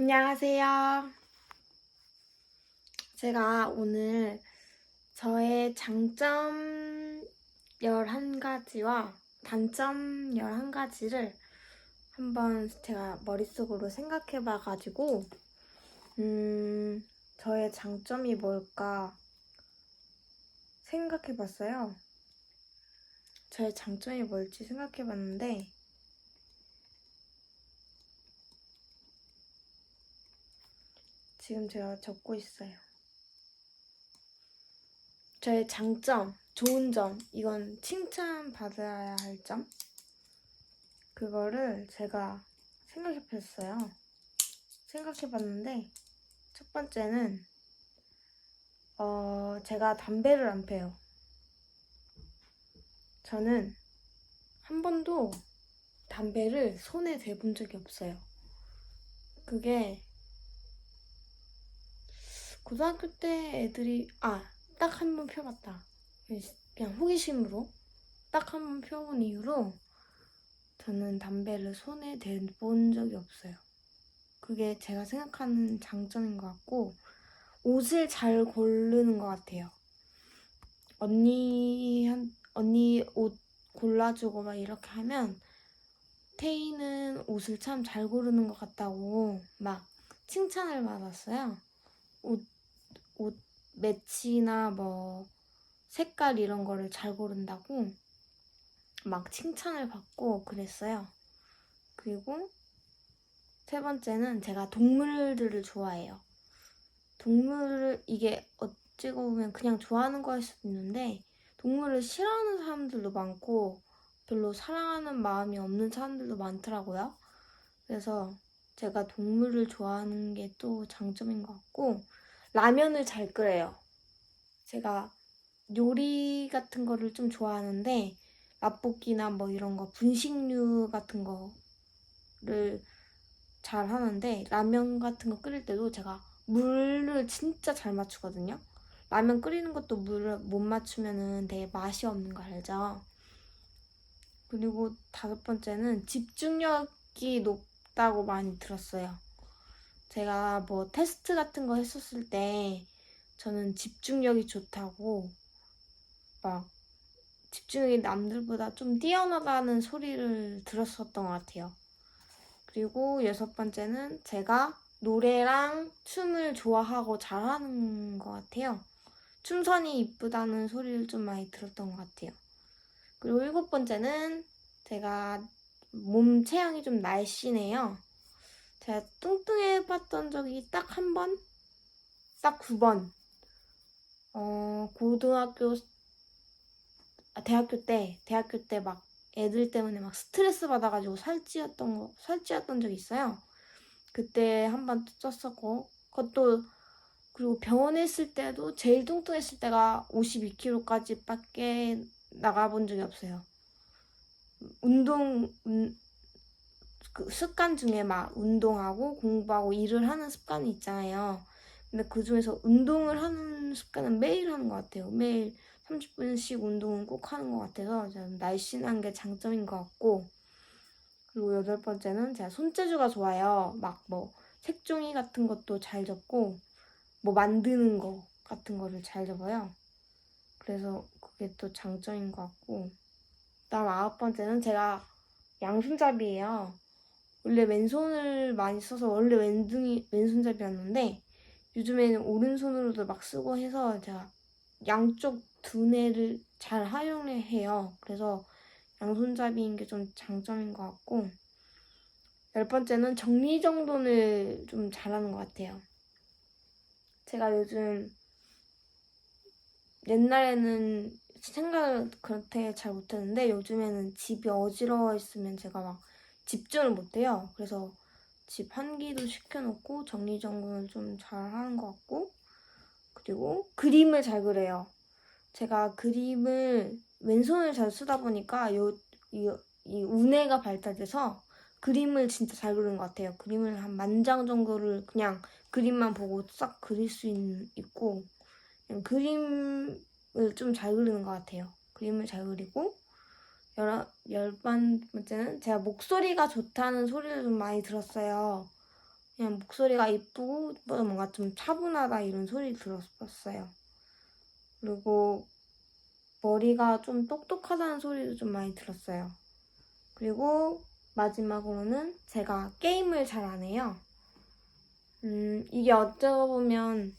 안녕하세요. 제가 오늘 저의 장점 11가지와 단점 11가지를 한번 제가 머릿속으로 생각해 봐가지고, 음, 저의 장점이 뭘까 생각해 봤어요. 저의 장점이 뭘지 생각해 봤는데, 지금 제가 적고 있어요. 저의 장점, 좋은 점, 이건 칭찬받아야 할 점. 그거를 제가 생각해 봤어요. 생각해 봤는데, 첫 번째는, 어, 제가 담배를 안 펴요. 저는 한 번도 담배를 손에 대본 적이 없어요. 그게 고등학교 때 애들이 아 딱 한 번 펴봤다. 그냥 호기심으로 딱 한 번 펴본 이후로 저는 담배를 손에 대본 적이 없어요. 그게 제가 생각하는 장점인 것 같고 옷을 잘 고르는 것 같아요. 언니 한 언니 옷 골라주고 막 이렇게 하면 태희는 옷을 참 잘 고르는 것 같다고 막 칭찬을 받았어요. 옷 옷 매치나 뭐 색깔 이런 거를 잘 고른다고 막 칭찬을 받고 그랬어요. 그리고 세 번째는 제가 동물들을 좋아해요. 동물을 이게 어찌 보면 그냥 좋아하는 거일 수도 있는데 동물을 싫어하는 사람들도 많고 별로 사랑하는 마음이 없는 사람들도 많더라고요. 그래서 제가 동물을 좋아하는 게 또 장점인 것 같고 라면을 잘 끓여요. 제가 요리 같은 거를 좀 좋아하는데 라볶이나 뭐 이런 거 분식류 같은 거를 잘 하는데 라면 같은 거 끓일 때도 제가 물을 진짜 잘 맞추거든요. 라면 끓이는 것도 물을 못 맞추면은 되게 맛이 없는 거 알죠? 그리고 다섯 번째는 집중력이 높다고 많이 들었어요. 제가 뭐 테스트 같은 거 했었을 때 저는 집중력이 좋다고 막 집중력이 남들보다 좀 뛰어나다는 소리를 들었었던 것 같아요. 그리고 여섯 번째는 제가 노래랑 춤을 좋아하고 잘하는 것 같아요. 춤선이 이쁘다는 소리를 좀 많이 들었던 것 같아요. 그리고 일곱 번째는 제가 몸 체형이 좀 날씬해요. 제가 뚱뚱해 봤던 적이 딱 한 번? 딱 두 번. 어, 고등학교, 아, 대학교 때, 대학교 때 막 애들 때문에 막 스트레스 받아가지고 살찌었던 거, 살찌었던 적이 있어요. 그때 한 번 쪘었고, 그것도, 그리고 병원에 있을 때도 제일 뚱뚱했을 때가 52kg까지 밖에 나가본 적이 없어요. 운동, 운, 그 습관 중에 막 운동하고 공부하고 일을 하는 습관이 있잖아요. 근데 그 중에서 운동을 하는 습관은 매일 하는 것 같아요. 매일 30분씩 운동은 꼭 하는 것 같아서 날씬한 게 장점인 것 같고 그리고 여덟 번째는 제가 손재주가 좋아요. 막 뭐 색종이 같은 것도 잘 접고 뭐 만드는 거 같은 거를 잘 접어요. 그래서 그게 또 장점인 것 같고 그다음 아홉 번째는 제가 양손잡이에요. 원래 왼손을 많이 써서 원래 왼둥이 왼손잡이였는데 요즘에는 오른손으로도 막 쓰고 해서 제가 양쪽 두뇌를 잘 활용해요. 그래서 양손잡이인 게 좀 장점인 것 같고 열 번째는 정리정돈을 좀 잘하는 것 같아요. 제가 요즘 옛날에는 생각을 그렇게 잘 못했는데 요즘에는 집이 어지러워 있으면 제가 막 집중을 못해요. 그래서 집 환기도 시켜놓고 정리정돈을 좀 잘 하는 것 같고 그리고 그림을 잘 그려요. 제가 그림을 왼손을 잘 쓰다 보니까 요, 이, 이 운해가 발달돼서 그림을 진짜 잘 그리는 것 같아요. 그림을 한 만 장 정도를 그냥 그림만 보고 싹 그릴 수 있, 그냥 그림을 좀 잘 그리는 것 같아요. 그림을 잘 그리고 열, 열 번째는 제가 목소리가 좋다는 소리를 좀 많이 들었어요. 그냥 목소리가 이쁘고 뭐 뭔가 좀 차분하다 이런 소리 들었었어요. 그리고 머리가 좀 똑똑하다는 소리도 좀 많이 들었어요. 그리고 마지막으로는 제가 게임을 잘 안 해요. 음, 이게 어쩌보면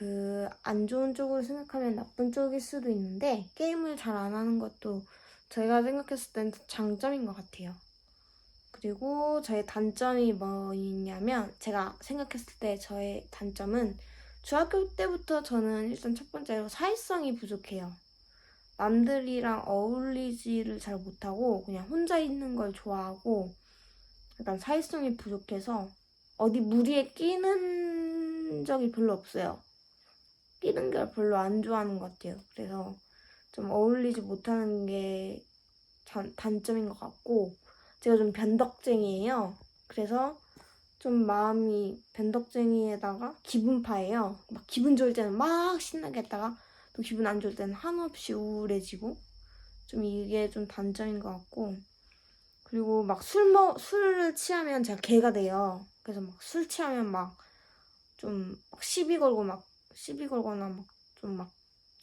그 안 좋은 쪽으로 생각하면 나쁜 쪽일 수도 있는데 게임을 잘 안 하는 것도 저희가 생각했을 땐 장점인 것 같아요. 그리고 저의 단점이 뭐냐면 제가 생각했을 때 저의 단점은 중학교 때부터 저는 일단 첫 번째로 사회성이 부족해요. 남들이랑 어울리지를 잘 못하고 그냥 혼자 있는 걸 좋아하고 약간 사회성이 부족해서 어디 무리에 끼는 적이 별로 없어요. 끼는 걸 별로 안 좋아하는 것 같아요. 그래서 좀 어울리지 못하는 게 단, 단점인 것 같고 제가 좀 변덕쟁이에요. 그래서 좀 마음이 변덕쟁이에다가 기분파예요. 막 기분 좋을 때는 막 신나게 했다가 또 기분 안 좋을 때는 한없이 우울해지고 좀 이게 좀 단점인 것 같고 그리고 막 술 먹, 술을 취하면 제가 개가 돼요. 그래서 막 술 취하면 막 좀 시비 걸고 막 시비 걸거나 막 좀 막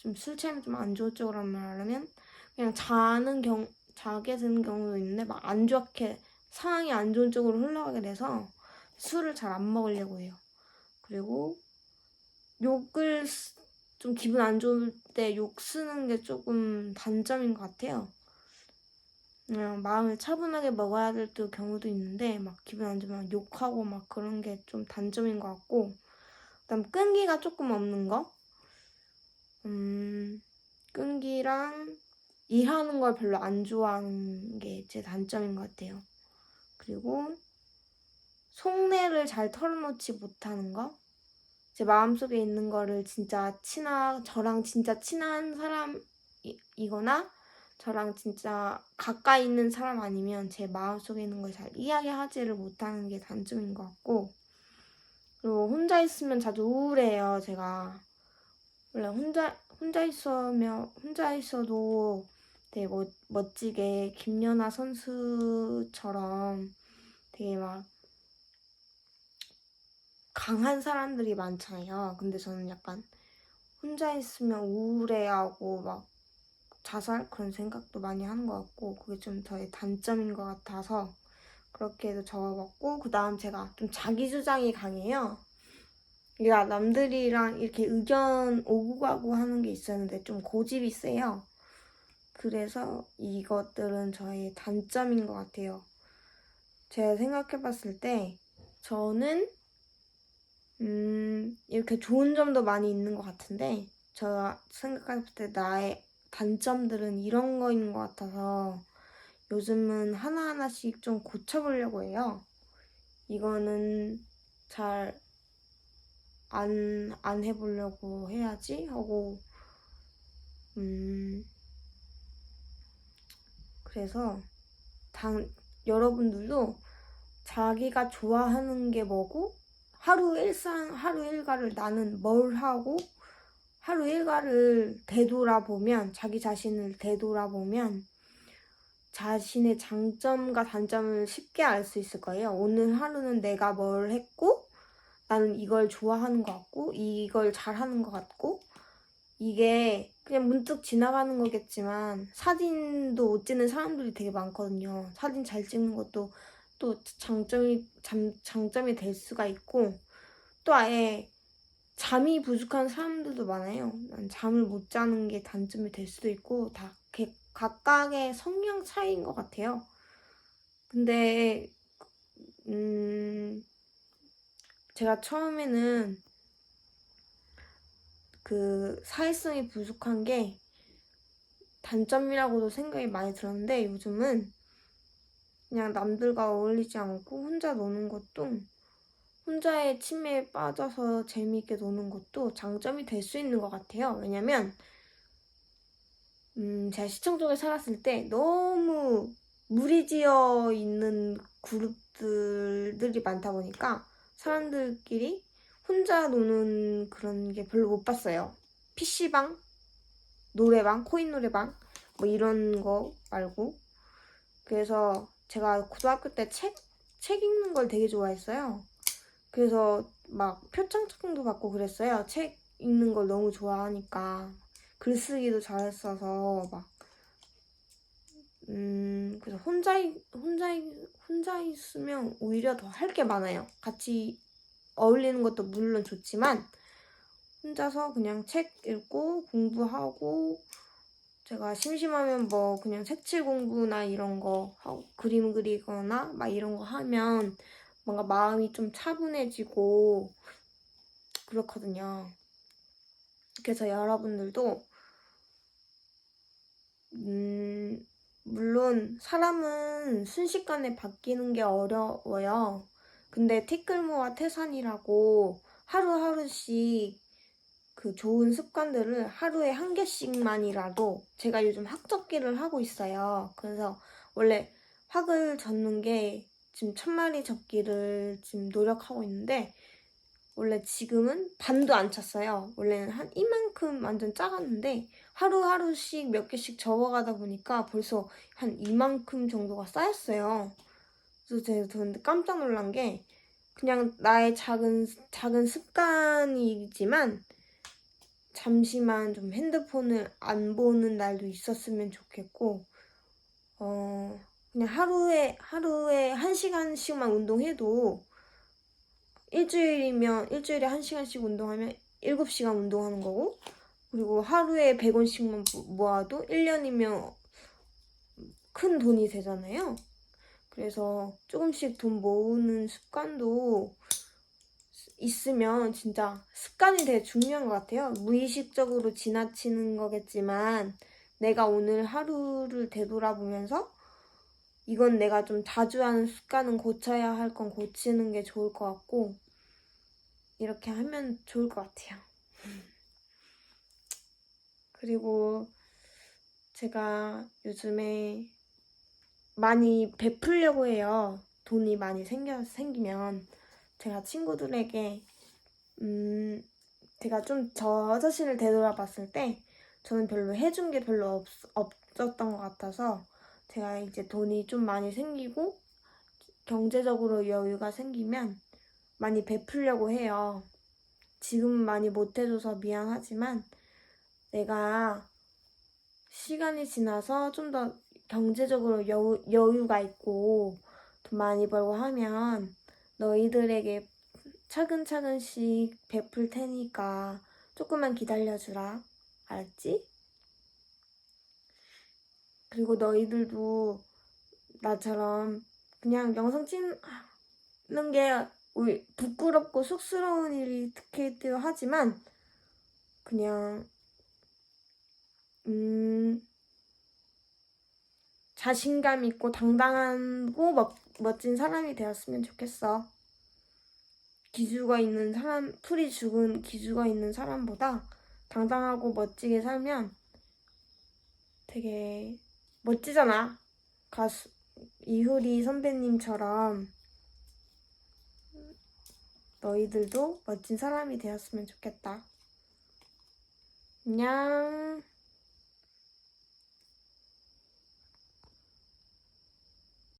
좀 술 취하면 좀 안 좋을 쪽으로 말하면 그냥 자는 경 자게 되는 경우도 있는데 막 안 좋게 상황이 안 좋은 쪽으로 흘러가게 돼서 술을 잘 안 먹으려고 해요. 그리고 욕을 쓰- 좀 기분 안 좋을 때 욕 쓰는 게 조금 단점인 것 같아요. 그냥 마음을 차분하게 먹어야 될때 경우도 있는데 막 기분 안 좋으면 욕하고 막 그런 게 좀 단점인 것 같고 그다음 끈기가 조금 없는 거. 음, 끈기랑 일하는 걸 별로 안 좋아하는 게 제 단점인 것 같아요. 그리고 속내를 잘 털어놓지 못하는 거. 제 마음속에 있는 거를 진짜 친한, 저랑 진짜 친한 사람이거나 저랑 진짜 가까이 있는 사람 아니면 제 마음속에 있는 걸 잘 이야기하지를 못하는 게 단점인 것 같고 혼자 있으면 자주 우울해요, 제가. 원래 혼자, 혼자 있으면, 혼자 있어도 되게 멋, 멋지게 김연아 선수처럼 되게 막 강한 사람들이 많잖아요. 근데 저는 약간 혼자 있으면 우울해하고 막 자살 그런 생각도 많이 하는 것 같고 그게 좀 저의 단점인 것 같아서 그렇게 해서 적어봤고 그 다음 제가 좀 자기 주장이 강해요. 그러니까 남들이랑 이렇게 의견 오고 가고 하는 게 있었는데 좀 고집이 세요. 그래서 이것들은 저의 단점인 것 같아요. 제가 생각해 봤을 때 저는 음, 이렇게 좋은 점도 많이 있는 것 같은데, 제가 생각했을 때 나의 단점들은 이런 거인 것 같아서 요즘은 하나하나씩 좀 고쳐보려고 해요. 이거는 잘 안, 안 해보려고 해야지 하고, 음, 그래서 당, 여러분들도 자기가 좋아하는 게 뭐고, 하루 일상, 하루 일과를 나는 뭘 하고 하루 일과를 되돌아보면 자기 자신을 되돌아보면 자신의 장점과 단점을 쉽게 알 수 있을 거예요. 오늘 하루는 내가 뭘 했고 나는 이걸 좋아하는 것 같고 이걸 잘하는 것 같고 이게 그냥 문득 지나가는 거겠지만 사진도 못 찍는 사람들이 되게 많거든요. 사진 잘 찍는 것도 또 장점이 장, 장점이 될 수가 있고 또 아예 잠이 부족한 사람들도 많아요. 난 잠을 못 자는 게 단점이 될 수도 있고 다 개- 각각의 성향 차이인 것 같아요. 근데 음 제가 처음에는 그 사회성이 부족한 게 단점이라고도 생각이 많이 들었는데 요즘은 그냥 남들과 어울리지 않고 혼자 노는 것도 혼자의 침대에 빠져서 재미있게 노는 것도 장점이 될 수 있는 것 같아요. 왜냐면 음, 제가 시청 쪽에 살았을 때 너무 무리지어 있는 그룹들이 많다 보니까 사람들끼리 혼자 노는 그런 게 별로 못 봤어요. PC방, 노래방, 코인 노래방, 뭐 이런 거 말고. 그래서 제가 고등학교 때 책 책 읽는 걸 되게 좋아했어요. 그래서 막 표창장도 받고 그랬어요. 책 읽는 걸 너무 좋아하니까 글쓰기도 잘했어서 막 음, 그래서 혼자, 있- 혼자, 있- 혼자 있으면 오히려 더 할 게 많아요. 같이 어울리는 것도 물론 좋지만, 혼자서 그냥 책 읽고 공부하고, 제가 심심하면 뭐 그냥 색칠 공부나 이런 거 하고, 그림 그리거나 막 이런 거 하면 뭔가 마음이 좀 차분해지고, 그렇거든요. 그래서 여러분들도, 음, 물론 사람은 순식간에 바뀌는 게 어려워요. 근데 티끌모아 태산이라고 하루하루씩 그 좋은 습관들을 하루에 한 개씩만이라도 제가 요즘 학접기를 하고 있어요. 그래서 원래 학을 젓는 게 지금 천 마리 접기를 지금 노력하고 있는데 원래 지금은 반도 안 찼어요. 원래는 한 이만큼 완전 작았는데 하루하루씩 몇 개씩 접어가다 보니까 벌써 한 이만큼 정도가 쌓였어요. 그래서 제가 깜짝 놀란 게 그냥 나의 작은 작은 습관이지만 잠시만 좀 핸드폰을 안 보는 날도 있었으면 좋겠고 어 그냥 하루에 하루에 한 시간씩만 운동해도 일주일이면 일주일에 한 시간씩 운동하면 7시간 운동하는 거고 그리고 하루에 100원씩만 모아도 1년이면 큰 돈이 되잖아요. 그래서 조금씩 돈 모으는 습관도 있으면 진짜 습관이 되게 중요한 것 같아요. 무의식적으로 지나치는 거겠지만 내가 오늘 하루를 되돌아보면서 이건 내가 좀 자주 하는 습관은 고쳐야 할 건 고치는 게 좋을 것 같고 이렇게 하면 좋을 것 같아요. 그리고 제가 요즘에 많이 베풀려고 해요. 돈이 많이 생겨, 생기면. 제가 친구들에게, 음, 제가 좀 저 자신을 되돌아 봤을 때, 저는 별로 해준 게 별로 없, 없었던 것 같아서, 제가 이제 돈이 좀 많이 생기고, 경제적으로 여유가 생기면, 많이 베풀려고 해요. 지금은 많이 못해줘서 미안하지만, 내가 시간이 지나서 좀 더 경제적으로 여유, 여유가 있고 돈 많이 벌고 하면 너희들에게 차근차근씩 베풀 테니까 조금만 기다려주라. 알았지? 그리고 너희들도 나처럼 그냥 영상 찍는 게 울- 부끄럽고 쑥스러운 일이 특히도 하지만 그냥 음, 자신감 있고 당당하고 멋, 멋진 사람이 되었으면 좋겠어. 기주가 있는 사람, 풀이 죽은 기주가 있는 사람보다 당당하고 멋지게 살면 되게 멋지잖아. 가수, 이효리 선배님처럼 너희들도 멋진 사람이 되었으면 좋겠다. 안녕.